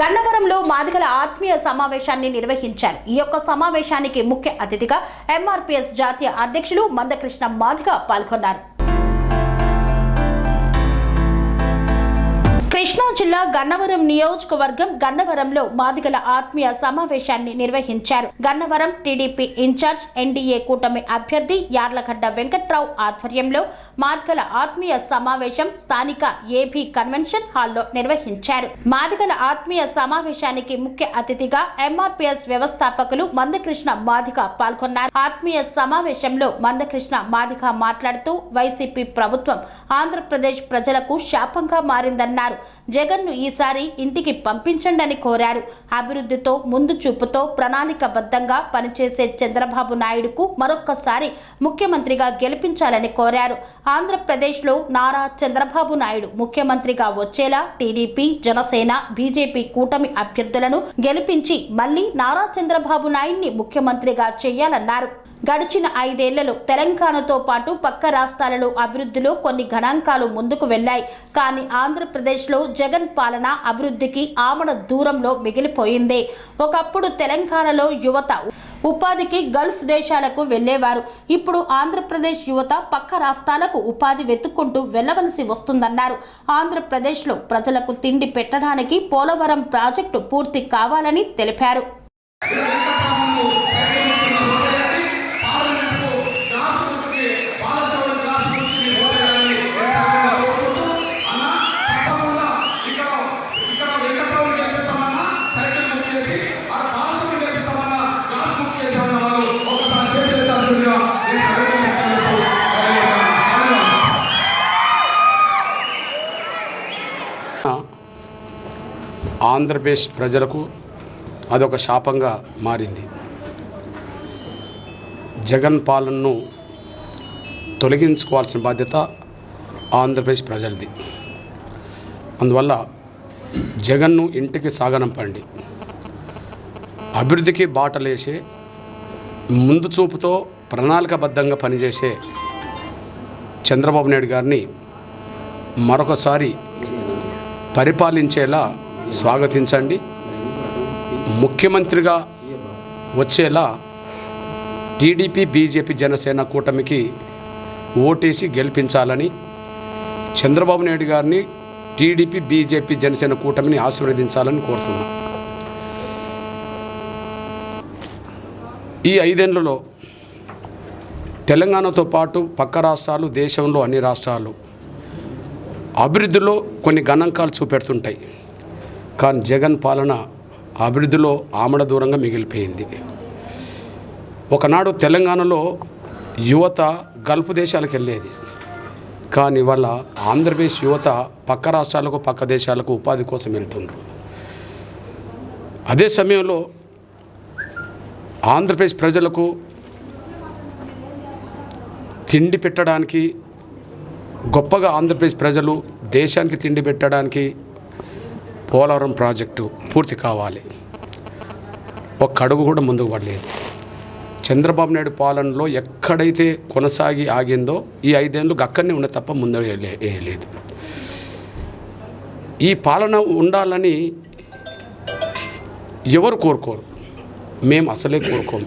గన్నవరంలో మాదిగల ఆత్మీయ సమావేశాన్ని నిర్వహించారు. ఈ యొక్క సమావేశానికి ముఖ్య అతిథిగా ఎంఆర్పీఎస్ జాతీయ అధ్యక్షులు మందకృష్ణ మాదిగ పాల్గొన్నారు. కృష్ణా జిల్లా గన్నవరం నియోజకవర్గం గన్నవరంలో మాదిగల ఆత్మీయ సమావేశాన్ని నిర్వహించారు. గన్నవరం టీడీపీ ఇన్ఛార్జ్ ఎన్డీఏ కూటమి అభ్యర్థి యార్లగడ్డ వెంకట్రావు ఆధ్వర్యంలో మాదిగల ఆత్మీయ సమావేశం స్థానిక ఏబీ కన్వెన్షన్ హాల్లో నిర్వహించారు. మాదిగల ఆత్మీయ సమావేశానికి ముఖ్య అతిథిగా ఎంఆర్పీఎస్ వ్యవస్థాపకులు మందకృష్ణ మాదిగ పాల్గొన్నారు. ఆత్మీయ సమావేశంలో మందకృష్ణ మాదిగ మాట్లాడుతూ వైసీపీ ప్రభుత్వం ఆంధ్రప్రదేశ్ ప్రజలకు శాపంగా మారిందన్నారు. జగన్ను ఈసారి ఇంటికి పంపించండి అని కోరారు. అభివృద్ధితో ముందు చూపుతో ప్రణాళికబద్ధంగా పనిచేసే చంద్రబాబు నాయుడుకు మరొక్కసారి ముఖ్యమంత్రిగా గెలిపించాలని కోరారు. ఆంధ్రప్రదేశ్లో నారా చంద్రబాబు నాయుడు ముఖ్యమంత్రిగా వచ్చేలా టీడీపీ జనసేన బీజేపీ కూటమి అభ్యర్థులను గెలిపించి మళ్ళీ నారా చంద్రబాబు నాయుడిని ముఖ్యమంత్రిగా చేయాలన్నారు. గడిచిన ఐదేళ్ళలో తెలంగాణతో పాటు పక్క రాష్ట్రాలలో అభివృద్ధిలో కొన్ని గణాంకాలు ముందుకు వెళ్ళాయి కానీ ఆంధ్రప్రదేశ్లో జగన్ పాలన అభివృద్ధికి ఆమడ దూరంలో మిగిలిపోయింది. ఒకప్పుడు తెలంగాణలో యువత ఉపాధికి గల్ఫ్ దేశాలకు వెళ్ళేవారు ఇప్పుడు ఆంధ్రప్రదేశ్ యువత పక్క రాష్ట్రాలకు ఉపాధి వెతుక్కుంటూ వెళ్ళవలసి వస్తుందన్నారు. ఆంధ్రప్రదేశ్లో ప్రజలకు తిండి పెట్టడానికి పోలవరం ప్రాజెక్టు పూర్తి కావాలని తెలిపారు. ఆంధ్రప్రదేశ్ ప్రజలకు అదొక శాపంగా మారింది. జగన్ పాలనను తొలగించుకోవాల్సిన బాధ్యత ఆంధ్రప్రదేశ్ ప్రజలది. అందువల్ల జగన్ను ఇంటికి సాగనంపండి. అభివృద్ధికి బాటలేసే ముందు చూపుతో ప్రణాళికబద్ధంగా పనిచేసే చంద్రబాబు నాయుడు గారిని మరొకసారి పరిపాలించేలా స్వాగతించండి. ముఖ్యమంత్రిగా వచ్చేలా టీడీపీ బీజేపీ జనసేన కూటమికి ఓటేసి గెలిపించాలని చంద్రబాబు నాయుడు గారిని టీడీపీ బీజేపీ జనసేన కూటమిని ఆశీర్వదించాలని కోరుతున్నాను ఈ ఐదేళ్ళలో తెలంగాణతో పాటు పక్క రాష్ట్రాలు దేశంలో అన్ని రాష్ట్రాలు అభివృద్ధిలో కొన్ని గణాంకాలు చూపెడుతుంటాయి. కానీ జగన్ పాలన అభివృద్ధిలో ఆమడ దూరంగా మిగిలిపోయింది. ఒకనాడు తెలంగాణలో యువత గల్ఫ్ దేశాలకు వెళ్ళేది. కానీ ఇవాళ ఆంధ్రప్రదేశ్ యువత పక్క రాష్ట్రాలకు పక్క దేశాలకు ఉపాధి కోసం వెళ్తుండ్రు. అదే సమయంలో ఆంధ్రప్రదేశ్ ప్రజలకు తిండి పెట్టడానికి గొప్పగా ఆంధ్రప్రదేశ్ ప్రజలు దేశానికి తిండి పెట్టడానికి పోలవరం ప్రాజెక్టు పూర్తి కావాలి. ఒక్క అడుగు కూడా ముందుకు పడలేదు. చంద్రబాబు నాయుడు పాలనలో ఎక్కడైతే కొనసాగి ఆగిందో ఈ ఐదేళ్ళు అక్కడనే ఉన్న తప్ప ముందు వేయలేదు ఈ పాలన ఉండాలని ఎవరు కోరుకోరు? మేము అసలే కోరుకోము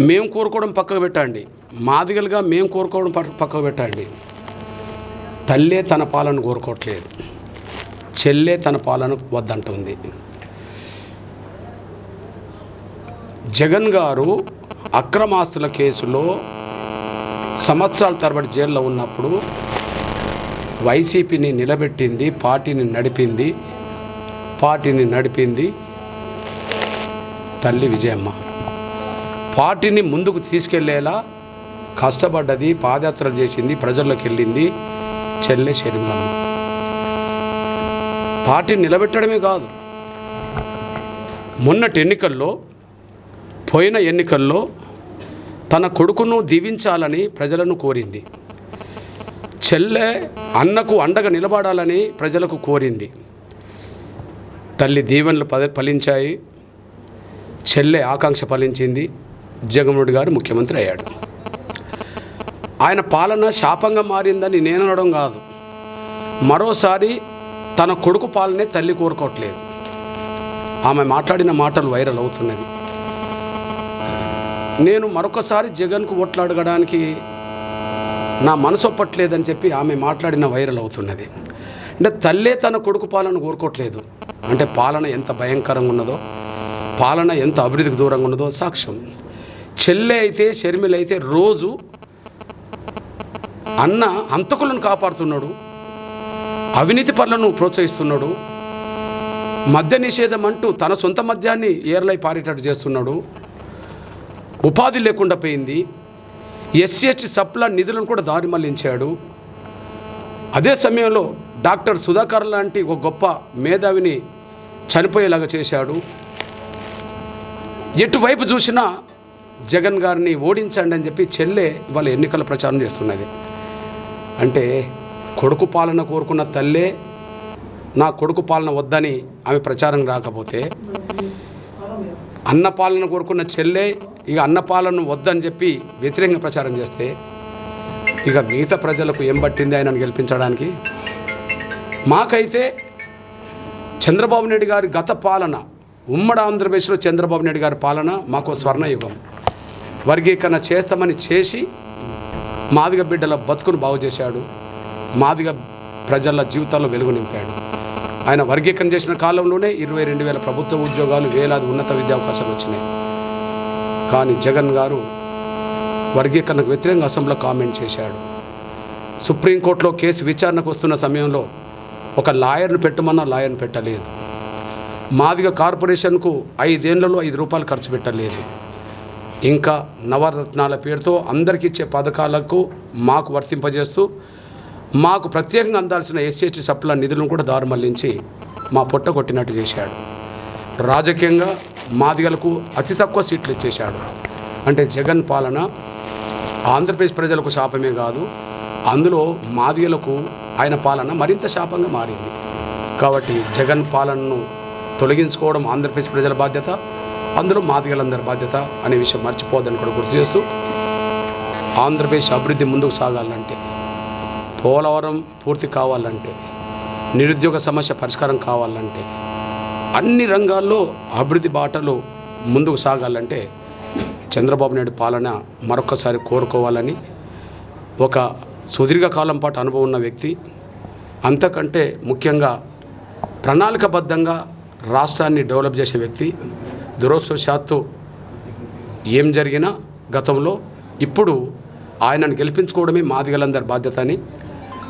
మేము కోరుకోవడం పక్కకు పెట్టండి. మాదిగలుగా మేము కోరుకోవడం పక్క- పక్కకు పెట్టండి. తల్లే తన పాలన కోరుకోవట్లేదు. చెల్లే తన పాలన వద్దంటుంది. జగన్ గారు అక్రమాస్తుల కేసులో సంవత్సరాల తరబడి జైల్లో ఉన్నప్పుడు వైసీపీని నిలబెట్టింది పార్టీని నడిపింది పార్టీని నడిపింది తల్లి విజయమ్మ. పార్టీని ముందుకు తీసుకెళ్ళేలా కష్టపడ్డది పాదయాత్రలు చేసింది ప్రజల్లోకి వెళ్ళింది చెల్లె షర్మిలమ్మ పార్టీని నిలబెట్టడమే కాదు. మొన్నటి ఎన్నికల్లో పోయిన ఎన్నికల్లో తన కొడుకును దీవించాలని ప్రజలను కోరింది. చెల్లె అన్నకు అండగా నిలబడాలని ప్రజలకు కోరింది. తల్లి దీవెనలు పద ఫలించాయి. చెల్లె ఆకాంక్ష ఫలించింది. జగన్మోహన్ గారు ముఖ్యమంత్రి అయ్యాడు. ఆయన పాలన శాపంగా మారిందని నేను అనడం కాదు. మరోసారి తన కొడుకు పాలనే తల్లి కోరుకోవట్లేదు. ఆమె మాట్లాడిన మాటలు వైరల్ అవుతున్నది నేను మరొకసారి జగన్కు ఓట్లాడగడానికి నా మనసు ఒప్పట్లేదని చెప్పి ఆమె మాట్లాడిన వైరల్ అవుతున్నది. అంటే తల్లే తన కొడుకు పాలన కోరుకోవట్లేదు. అంటే పాలన ఎంత భయంకరంగా ఉన్నదో పాలన ఎంత అభివృద్ధికి దూరంగా ఉన్నదో సాక్ష్యం. చెల్లె అయితే షర్మిలైతే అయితే రోజు అన్న హంతకులను కాపాడుతున్నాడు. అవినీతి పనులను ప్రోత్సహిస్తున్నాడు. మద్య నిషేధం అంటూ తన సొంత మద్యాన్ని ఏర్లై పారేటట్టు చేస్తున్నాడు. ఉపాధి లేకుండా పోయింది. ఎస్సీహెచ్ సప్ల నిధులను కూడా దారి మళ్ళించాడు. అదే సమయంలో డాక్టర్ సుధాకర్ లాంటి ఒక గొప్ప మేధావిని చనిపోయేలాగా చేశాడు. ఎటువైపు చూసినా జగన్ గారిని ఓడించండి అని చెప్పి చెల్లె వాళ్ళ ఎన్నికల ప్రచారం చేస్తున్నది. అంటే కొడుకు పాలన కోరుకున్న తల్లే నా కొడుకు పాలన వద్దని ఆమె ప్రచారం రాకపోతే అన్న పాలన కోరుకున్న చెల్లె ఇక అన్న పాలన వద్దని చెప్పి వ్యతిరేకంగా ప్రచారం చేస్తే ఇక మిగతా ప్రజలకు ఏం పట్టింది ఆయనను గెలిపించడానికి? మాకైతే చంద్రబాబు నాయుడు గారి గత పాలన ఉమ్మడి ఆంధ్రప్రదేశ్లో చంద్రబాబు నాయుడు గారి పాలన మాకు స్వర్ణయుగం. వర్గీకరణ చేస్తామని చేసి మాదిగ బిడ్డల బతుకును బాగు చేశాడు మాదిగ ప్రజల జీవితాల్లో వెలుగు నింపాడు. ఆయన వర్గీకరణ చేసిన కాలంలోనే ఇరవై రెండు వేల ప్రభుత్వ ఉద్యోగాలు వేలాది ఉన్నత విద్యావకాశాలు వచ్చినాయి. కానీ జగన్ గారు వర్గీకరణకు వ్యతిరేకంగా అసెంబ్లీలో కామెంట్ చేశాడు. సుప్రీంకోర్టులో కేసు విచారణకు వస్తున్న సమయంలో ఒక లాయర్ను పెట్టమన్నా లాయర్ను పెట్టలేదు. మాదిగ కార్పొరేషన్కు ఐదేళ్ళలో ఐదు రూపాయలు ఖర్చు పెట్టలేదు. ఇంకా నవరత్నాల పేరుతో అందరికీ ఇచ్చే పథకాలకు మాకు వర్తింపజేస్తూ మాకు ప్రత్యేకంగా అందాల్సిన ఎస్సీఎస్టీ సప్ల నిధులను కూడా దారి మళ్ళించి మా పొట్ట కొట్టినట్టు చేశాడు. రాజకీయంగా మాదిగలకు అతి తక్కువ సీట్లు ఇచ్చేశాడు. అంటే జగన్ పాలన ఆంధ్రప్రదేశ్ ప్రజలకు శాపమే కాదు అందులో మాదిగలకు ఆయన పాలన మరింత శాపంగా మారింది. కాబట్టి జగన్ పాలనను తొలగించుకోవడం ఆంధ్రప్రదేశ్ ప్రజల బాధ్యత అందులో మాదిగలందరి బాధ్యత అనే విషయం మర్చిపోద్దని కూడా గుర్తు చేస్తూ ఆంధ్రప్రదేశ్ అభివృద్ధి ముందుకు సాగాలంటే పోలవరం పూర్తి కావాలంటే నిరుద్యోగ సమస్య పరిష్కారం కావాలంటే అన్ని రంగాల్లో అభివృద్ధి బాటలు ముందుకు సాగాలంటే చంద్రబాబు నాయుడు పాలన మరొకసారి కోరుకోవాలని ఒక సుదీర్ఘకాలం పాటు అనుభవం ఉన్న వ్యక్తి. అంతకంటే ముఖ్యంగా ప్రణాళికబద్ధంగా రాష్ట్రాన్ని డెవలప్ చేసే వ్యక్తి. దురదృష్టవశాత్తు ఏం జరిగినా గతంలో ఇప్పుడు ఆయనను గెలిపించుకోవడమే మాదిగలందరి బాధ్యత అని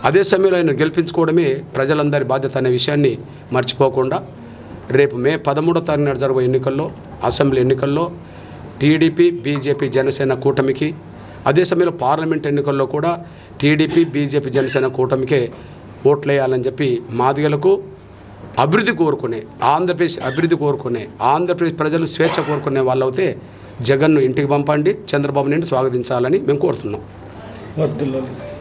అదే సమయంలో ఆయన గెలిపించుకోవడమే ప్రజలందరి బాధ్యత అనే విషయాన్ని మర్చిపోకుండా రేపు మే పదమూడో తారీఖు నాడు జరగబోయే ఎన్నికల్లో అసెంబ్లీ ఎన్నికల్లో టీడీపీ బీజేపీ జనసేన కూటమికి అదే సమయంలో పార్లమెంట్ ఎన్నికల్లో కూడా టీడీపీ బీజేపీ జనసేన కూటమికే ఓట్లేయాలని చెప్పి మాదిగలకు అభివృద్ధి కోరుకునే ఆంధ్రప్రదేశ్ అభివృద్ధి కోరుకునే ఆంధ్రప్రదేశ్ ప్రజలు స్వేచ్ఛ కోరుకునే వాళ్ళవుతే జగన్ను ఇంటికి పంపండి చంద్రబాబు నుండి స్వాగతించాలని మేము కోరుతున్నాం.